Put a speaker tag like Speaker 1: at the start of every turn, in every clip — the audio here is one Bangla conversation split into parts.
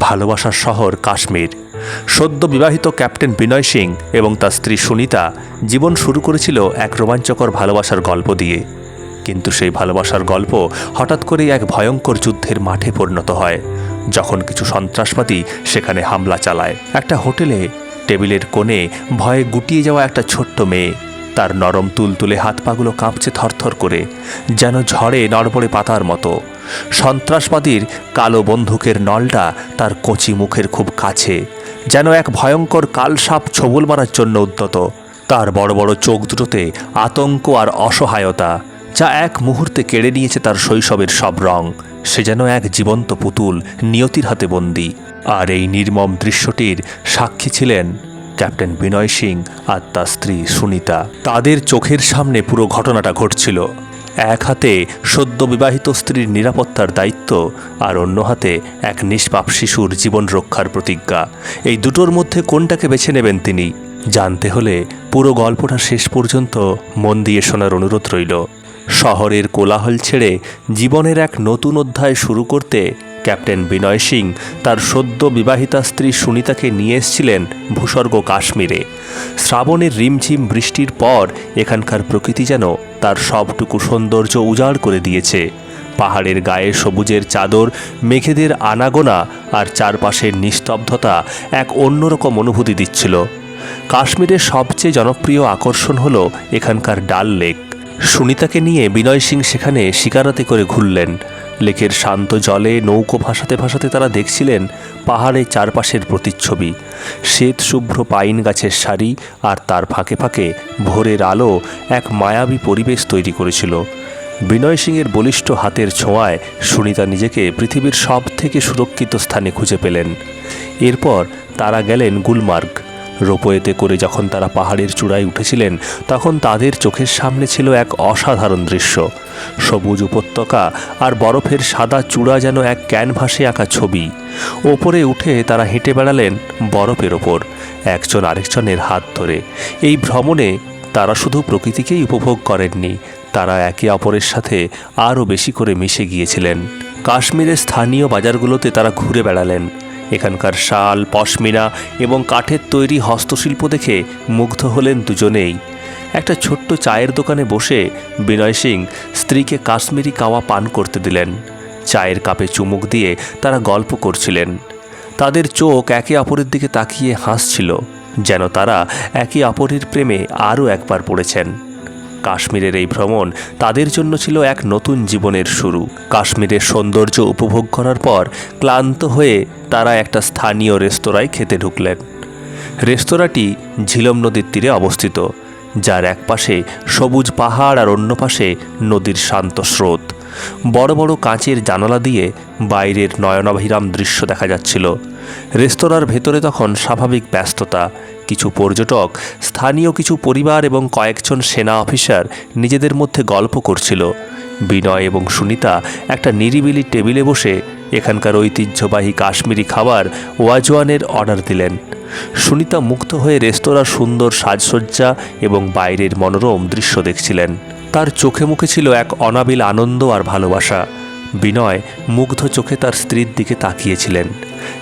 Speaker 1: ভালোবাসার শহর কাশ্মীর। সদ্য বিবাহিত ক্যাপ্টেন বিনয় সিং এবং তার স্ত্রী সুনিতা জীবন শুরু করেছিল এক রোমাঞ্চকর ভালোবাসার গল্প দিয়ে। কিন্তু সেই ভালোবাসার গল্প হঠাৎ করেই এক ভয়ঙ্কর যুদ্ধের মাঠে পরিণত হয়। যখন কিছু সন্ত্রাসবাদী সেখানে হামলা চালায়। একটা হোটেলে, টেবিলের কোণে ভয়ে গুটিয়ে যাওয়া একটা ছোট্ট মেয়ে। তার নরম তুলতুলে হাত পাগুলো কাঁপছে থরথর করে, যেন ঝড়ে নড়বড়ে পাতার মতো। সন্ত্রাসবাদীর কালো বন্দুকের নলটা তার কচি মুখের খুব কাছে, যেন এক ভয়ঙ্কর কালসাপ ছবল মারার জন্য উদ্যত। তার বড় বড় চোখ দুটোতে আতঙ্ক আর অসহায়তা, যা এক মুহূর্তে কেড়ে নিয়েছে তার শৈশবের সব রং। সে যেন এক জীবন্ত পুতুল নিয়তির হাতে বন্দী। আর এই নির্মম দৃশ্যটির সাক্ষী ছিলেন ক্যাপ্টেন বিনয় সিং আর তার স্ত্রী সুনিতা। তাদের চোখের সামনে পুরো ঘটনাটা ঘটছিল। এক হাতে সদ্য বিবাহিত স্ত্রীর নিরাপত্তার দায়িত্ব আর অন্য হাতে এক নিষ্পাপ শিশুর জীবন রক্ষার প্রতিজ্ঞা। এই দুটোর মধ্যে কোনটাকে বেছে নেবেন তিনি? জানতে হলে পুরো গল্পটা শেষ পর্যন্ত মন দিয়ে শোনার অনুরোধ রইল। শহরের কোলাহল ছেড়ে জীবনের এক নতুন অধ্যায় শুরু করতে ক্যাপ্টেন বিনয় সিং। তার সদ্য বিবাহিতা স্ত্রী সুনিতাকে নিয়ে এসেছিলেন ভূস্বর্গ কাশ্মীরে। শ্রাবণের রিমঝিম বৃষ্টির পর এখানকার প্রকৃতি যেন তার সবটুকু সৌন্দর্য উজাড় করে দিয়েছে। পাহাড়ের গায়ে সবুজের চাদর, মেঘেদের আনাগোনা আর চারপাশের নিস্তব্ধতা এক অন্যরকম অনুভূতি দিচ্ছিল। কাশ্মীরের সবচেয়ে জনপ্রিয় আকর্ষণ হলো এখানকার ডাল লেক। সুনিতাকে নিয়ে বিনয় সিং সেখানে শিকারাতে করে ঘুরলেন। লেকের শান্ত জলে নৌকো ভাসাতে ভাসাতে তারা দেখছিলেন পাহাড়ের চারপাশের প্রতিচ্ছবি। শ্বেত শুভ্র পাইন গাছের সারি আর তার ফাঁকে ফাঁকে ভোরের আলো এক মায়াবী পরিবেশ তৈরি করেছিল। বিনয় সিংয়ের বলিষ্ঠ হাতের ছোঁয়ায় সুনিতা নিজেকে পৃথিবীর সব থেকে সুরক্ষিত স্থানে খুঁজে পেলেন। এরপর তারা গেলেন গুলমার্গ। রোপওয়েতে করে যখন তারা পাহাড়ের চূড়ায় উঠেছিলেন, তখন তাদের চোখের সামনে ছিল এক অসাধারণ দৃশ্য। সবুজ উপত্যকা আর বরফের সাদা চূড়া যেন এক ক্যানভাসে আঁকা ছবি। ওপরে উঠে তারা হেঁটে বেড়ালেন বরফের ওপর, একজন আরেকজনের হাত ধরে। এই ভ্রমণে তারা শুধু প্রকৃতিকেই উপভোগ করেননি, তারা একে অপরের সাথে আরও বেশি করে মিশে গিয়েছিলেন। কাশ্মীরের স্থানীয় বাজারগুলোতে তারা ঘুরে বেড়ালেন। এখানকার শাল, পশমিনা এবং কাঠের তৈরি হস্তশিল্প দেখে মুগ্ধ হলেন দুজনেই। একটা ছোট্ট চায়ের দোকানে বসে বিনয় সিং স্ত্রীকে কাশ্মীরি কাওয়া পান করতে দিলেন। চায়ের কাপে চুমুক দিয়ে তারা গল্প করছিলেন। তাদের চোখ একে অপরের দিকে তাকিয়ে হাসছিল, যেন তারা একে অপরের প্রেমে আরও একবার পড়েছেন। কাশ্মীরের এই ভ্রমণ তাদের জন্য ছিল এক নতুন জীবনের শুরু। কাশ্মীরের সৌন্দর্য উপভোগ করার পর ক্লান্ত হয়ে তারা একটা স্থানীয় রেস্তোরাঁয় খেতে ঢুকলেন। রেস্তোরাঁটি ঝিলম নদীর তীরে অবস্থিত, যার এক পাশে সবুজ পাহাড় আর অন্য পাশে নদীর শান্ত স্রোত। বড় বড় কাঁচের জানালা দিয়ে বাইরের নয়নাভিরাম দৃশ্য দেখা যাচ্ছিল। রেস্তোরাঁর ভেতরে তখন স্বাভাবিক ব্যস্ততা কিছু পর্যটক, স্থানীয় কিছু পরিবার এবং কয়েকজন সেনা অফিসার নিজেদের মধ্যে গল্প করছিল। বিনয় এবং সুনিতা একটা নিরিবিলি টেবিলে বসে এখানকার ঐতিহ্যবাহী কাশ্মীরি খাবার ওয়াজওয়ানের অর্ডার দিলেন। সুনিতা মুক্ত হয়ে রেস্তোরাঁর সুন্দর সাজসজ্জা এবং বাইরের মনোরম দৃশ্য দেখছিলেন। তার চোখে মুখে ছিল এক অনাবিল আনন্দ আর ভালোবাসা। বিনয় মুগ্ধ চোখে তার স্ত্রীর দিকে তাকিয়েছিলেন,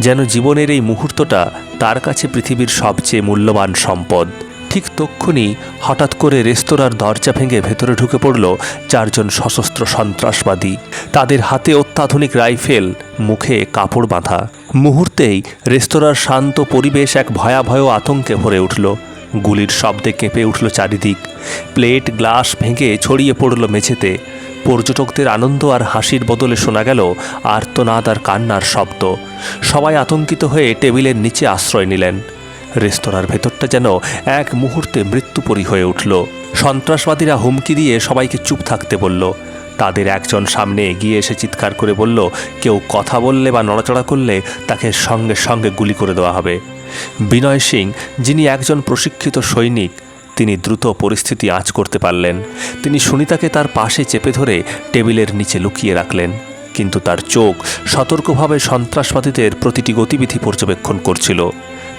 Speaker 1: যেন জীবনের এই মুহূর্তটা তার কাছে পৃথিবীর সবচেয়ে মূল্যবান সম্পদ। ঠিক তক্ষুনি হঠাৎ করে রেস্তোরাঁর দরজা ভেঙে ভেতরে ঢুকে পড়ল চারজন সশস্ত্র সন্ত্রাসবাদী। তাদের হাতে অত্যাধুনিক রাইফেল, মুখে কাপড় বাঁধা। মুহূর্তেই রেস্তোরাঁর শান্ত পরিবেশ এক ভয়াবহ আতঙ্কে ভরে উঠল। গুলির শব্দে কেঁপে উঠল চারিদিক। প্লেট, গ্লাস ভেঙে ছড়িয়ে পড়ল মেঝেতে। পর্যটকদের আনন্দ আর হাসির বদলে শোনা গেল আর্তনাদ আর কান্নার শব্দ। সবাই আতঙ্কিত হয়ে টেবিলের নিচে আশ্রয় নিলেন। রেস্তোরাঁর ভেতরটা যেন এক মুহূর্তে মৃত্যুপরী হয়ে উঠল। সন্ত্রাসবাদীরা হুমকি দিয়ে সবাইকে চুপ থাকতে বলল। তাদের একজন সামনে এগিয়ে এসে চিৎকার করে বলল, কেউ কথা বললে বা নড়াচড়া করলে তাকে সঙ্গে সঙ্গে গুলি করে দেওয়া হবে। বিনয় সিং, যিনি একজন প্রশিক্ষিত সৈনিক তিনি দ্রুত পরিস্থিতি আঁচ করতে পারলেন। তিনি সুনিতাকে তার পাশে চেপে ধরে টেবিলের নিচে লুকিয়ে রাখলেন। কিন্তু তার চোখ সতর্কভাবে সন্ত্রাসবাদীদের প্রতিটি গতিবিধি পর্যবেক্ষণ করছিল।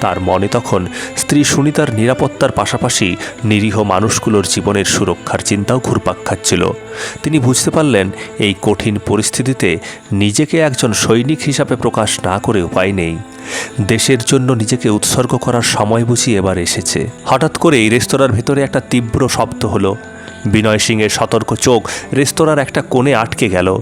Speaker 1: তার মনে তখন স্ত্রী সুনিতার নিরাপত্তার পাশাপাশি নিরীহ মানুষগুলোর জীবনের সুরক্ষার চিন্তাও ঘুরপাক খাচ্ছিল। তিনি বুঝতে পারলেন এই কঠিন পরিস্থিতিতে নিজেকে একজন সৈনিক হিসাবে প্রকাশ না করে উপায় নেই। দেশের জন্য নিজেকে উৎসর্গ করার সময় বুঝি এবার এসেছে। হঠাৎ করে এই রেস্তোরাঁর ভেতরে একটা তীব্র শব্দ হলো। বিনয় সিংয়ের সতর্ক চোখ রেস্তোরাঁর একটা কোণে আটকে গেল।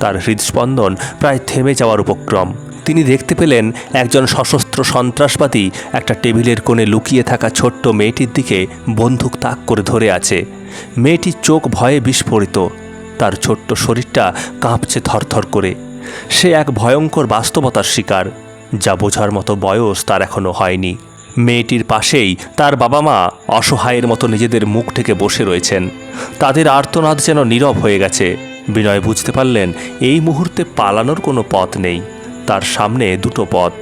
Speaker 1: তার হৃদস্পন্দন প্রায় থেমে যাওয়ার উপক্রম। তিনি দেখতে পেলেন একজন সশস্ত্র সন্ত্রাসবাদী একটা টেবিলের কোণে লুকিয়ে থাকা ছোট্ট মেয়েটির দিকে বন্দুক তাক করে ধরে আছে। মেয়েটির চোখ ভয়ে বিস্ফোরিত। তার ছোট্ট শরীরটা কাঁপছে থরথর করে। সে এক ভয়ঙ্কর বাস্তবতার শিকার। যা বোঝার মতো বয়স তার এখনও হয়নি। মেয়েটির পাশেই তার বাবা মা অসহায়ের মতো নিজেদের মুখ থেকে বসে রয়েছেন। তাদের আর্তনাদ যেন নীরব হয়ে গেছে। বিনয় বুঝতে পারলেন, এই মুহূর্তে পালানোর কোনো পথ নেই। তার সামনে দুটো পথ।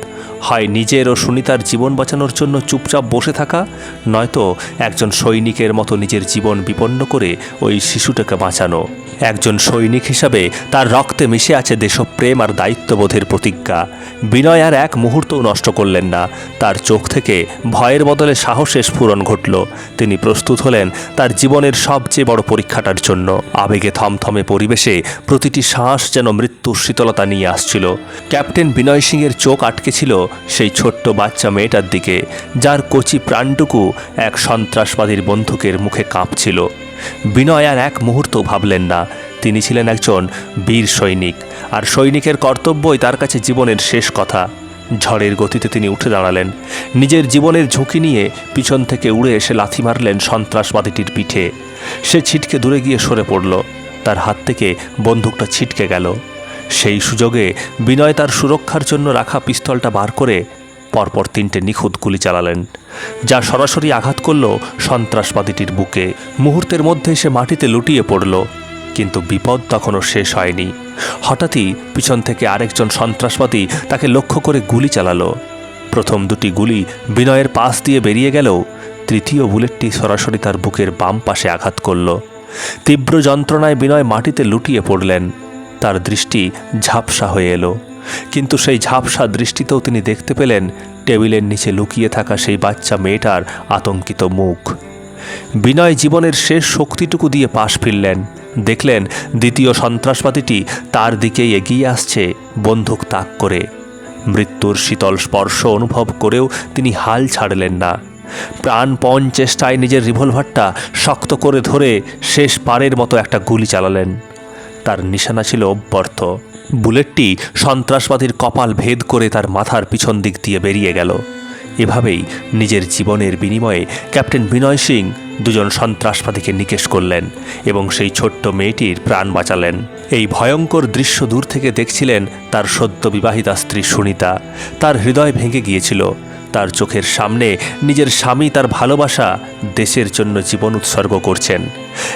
Speaker 1: হয় নিজের ও সুনিতার জীবন বাঁচানোর জন্য চুপচাপ বসে থাকা, নয়তো একজন সৈনিকের মতো নিজের জীবন বিপন্ন করে ওই শিশুটাকে বাঁচানো। একজন সৈনিক হিসাবে তার রক্তে মিশে আছে দেশপ্রেম আর দায়িত্ববোধের প্রতিজ্ঞা। বিনয় আর এক মুহূর্তও নষ্ট করলেন না। তার চোখ থেকে ভয়ের বদলে সাহসের স্ফুরণ ঘটল। তিনি প্রস্তুত হলেন তার জীবনের সবচেয়ে বড় পরীক্ষাটার জন্য। আবেগে থমথমে পরিবেশে প্রতিটি শ্বাস যেন মৃত্যুর শীতলতা নিয়ে আসছিল। ক্যাপ্টেন বিনয় সিংয়ের চোখ আটকে ছিল সেই ছোট্ট বাচ্চা মেয়েটার দিকে, যার কচি প্রাণটুকু এক সন্ত্রাসবাদীর বন্দুকের মুখে কাঁপছিল। বিনয় আর এক মুহূর্ত ভাবলেন না, তিনি ছিলেন একজন বীর সৈনিক, আর সৈনিকের কর্তব্যই তার কাছে জীবনের শেষ কথা। ঝড়ের গতিতে তিনি উঠে দাঁড়ালেন, নিজের জীবনের ঝুঁকি নিয়ে পিছন থেকে উড়ে এসে লাথি মারলেন সন্ত্রাসবাদীটির পিঠে। সে ছিটকে দূরে গিয়ে সরে পড়ল, তার হাত থেকে বন্দুকটা ছিটকে গেল। সেই সুযোগে বিনয় তার সুরক্ষার জন্য রাখা পিস্তলটা বার করে পরপর তিনটে নিখুঁত গুলি চালালেন, যা সরাসরি আঘাত করল সন্ত্রাসবাদীটির বুকে। মুহূর্তের মধ্যে সে মাটিতে লুটিয়ে পড়ল, কিন্তু বিপদ তখনও শেষ হয়নি। হঠাৎই পিছন থেকে আরেকজন সন্ত্রাসবাদী তাকে লক্ষ্য করে গুলি চালালো। প্রথম দুটি গুলি বিনয়ের পাশ দিয়ে বেরিয়ে গেলেও তৃতীয় বুলেটটি সরাসরি তার বুকের বাম পাশে আঘাত করল। তীব্র যন্ত্রণায় বিনয় মাটিতে লুটিয়ে পড়লেন। তার দৃষ্টি ঝাপসা হয়ে এলো। কিন্তু সেই ঝাপসা দৃষ্টিতেও তিনি দেখতে পেলেন টেবিলের নিচে লুকিয়ে থাকা সেই বাচ্চা মেয়েটার আতঙ্কিত মুখ। বিনয় জীবনের শেষ শক্তিটুকু দিয়ে পাশ ফিরলেন। দেখলেন দ্বিতীয় সন্ত্রাসবাদীটি তার দিকেই এগিয়ে আসছে বন্দুক তাক করে। মৃত্যুর শীতল স্পর্শ অনুভব করেও তিনি হাল ছাড়লেন না। প্রাণপণ চেষ্টায় নিজের রিভলভারটা শক্ত করে ধরে শেষ পারের মতো একটা গুলি চালালেন। তার নিশানা ছিল অব্যর্থ। বুলেটটি সন্ত্রাসবাদীর কপাল ভেদ করে তার মাথার পিছন দিক দিয়ে বেরিয়ে গেল। এভাবেই নিজের জীবনের বিনিময়ে ক্যাপ্টেন বিনয় সিং দুজন সন্ত্রাসবাদীকে নিকেশ করলেন এবং সেই ছোট্ট মেয়েটির প্রাণ বাঁচালেন। এই ভয়ঙ্কর দৃশ্য দূর থেকে দেখছিলেন তার সদ্য বিবাহিতা স্ত্রী সুনিতা। তার হৃদয় ভেঙে গিয়েছিল। তার চোখের সামনে নিজের স্বামী তার ভালোবাসা দেশের জন্য জীবন উৎসর্গ করছেন।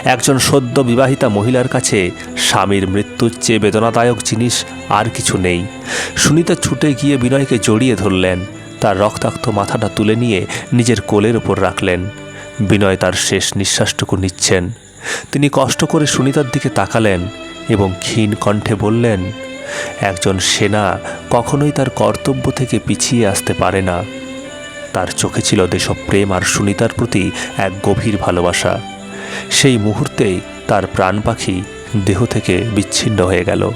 Speaker 1: একজন সদ্য বিবাহিতা মহিলার কাছে স্বামীর মৃত্যুর চেয়ে বেদনাদায়ক জিনিস আর কিছু নেই। সুনিতা ছুটে গিয়ে বিনয়কে জড়িয়ে ধরলেন। তার রক্তাক্ত মাথাটা তুলে নিয়ে নিজের কোলের ওপর রাখলেন। বিনয় তার শেষ নিঃশ্বাসটুকু নিচ্ছেন। তিনি কষ্ট করে সুনিতার দিকে তাকালেন এবং ক্ষীণ কণ্ঠে বললেন একজন সেনা কখনোই তার কর্তব্য থেকে পিছিয়ে আসতে পারে না। তার চোখে ছিল দেশপ্রেম আর সুনিতার প্রতি এক গভীর ভালোবাসা। সেই মুহূর্তেই তার প্রাণ পাখি দেহ থেকে বিচ্ছিন্ন হয়ে গেল।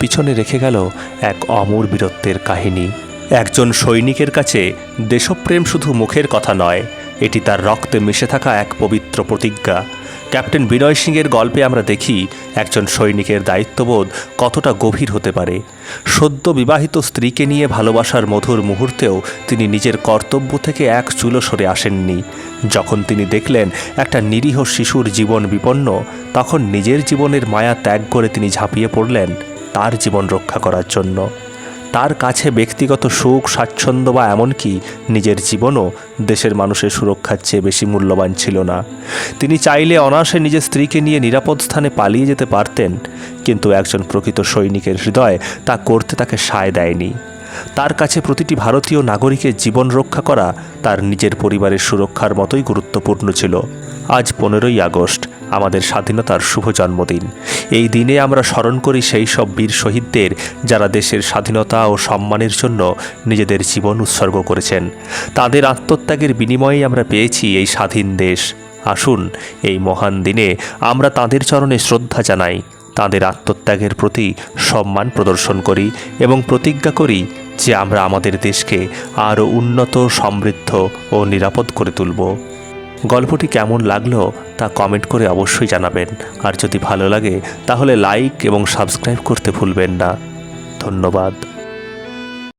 Speaker 1: পিছনে রেখে গেল এক অমর বীরত্বের কাহিনী। একজন সৈনিকের কাছে দেশপ্রেম শুধু মুখের কথা নয়, এটি তার রক্তে মিশে থাকা এক পবিত্র প্রতিজ্ঞা। ক্যাপ্টেন বিনয় সিংয়ের গল্পে আমরা দেখি একজন সৈনিকের দায়িত্ববোধ কতটা গভীর হতে পারে। সদ্য বিবাহিত স্ত্রীকে নিয়ে ভালোবাসার মধুর মুহূর্তেও তিনি নিজের কর্তব্য থেকে এক চুলো সরে আসেননি। যখন তিনি দেখলেন একটা নিরীহ শিশুর জীবন বিপন্ন, তখন নিজের জীবনের মায়া ত্যাগ করে তিনি ঝাঁপিয়ে পড়লেন তার জীবন রক্ষা করার জন্য। তার কাছে ব্যক্তিগত সুখ, স্বাচ্ছন্দ্য বা এমনকি নিজের জীবনও দেশের মানুষের সুরক্ষার চেয়ে বেশি মূল্যবান ছিল না। তিনি চাইলে অনায়াসে নিজের স্ত্রীকে নিয়ে নিরাপদ স্থানে পালিয়ে যেতে পারতেন, কিন্তু একজন প্রকৃত সৈনিকের হৃদয় তা করতে তাকে সায় দেয়নি। তার কাছে প্রতিটি ভারতীয় নাগরিকের জীবন রক্ষা করা তার নিজের পরিবারের সুরক্ষার মতোই গুরুত্বপূর্ণ ছিল। আজ পনেরোই আগস্ট, আমাদের স্বাধীনতার শুভ জন্মদিন। এই দিনে আমরা স্মরণ করি সেই সব বীর শহীদদের যারা দেশের স্বাধীনতা ও সম্মানের জন্য নিজেদের জীবন উৎসর্গ করেছেন। তাদের আত্মত্যাগের বিনিময়ে আমরা পেয়েছি এই স্বাধীন দেশ। আসুন, এই মহান দিনে আমরা তাদের চরণে শ্রদ্ধা জানাই। তাদের আত্মত্যাগের প্রতি সম্মান প্রদর্শন করি এবং প্রতিজ্ঞা করি যে আমরা আমাদের দেশকে আরও উন্নত, সমৃদ্ধ ও নিরাপদ করে তুলব। গল্পটি কেমন লাগল তা কমেন্ট করে অবশ্যই জানাবেন। আর যদি ভালো লাগে, তাহলে লাইক এবং সাবস্ক্রাইব করতে ভুলবেন না। ধন্যবাদ।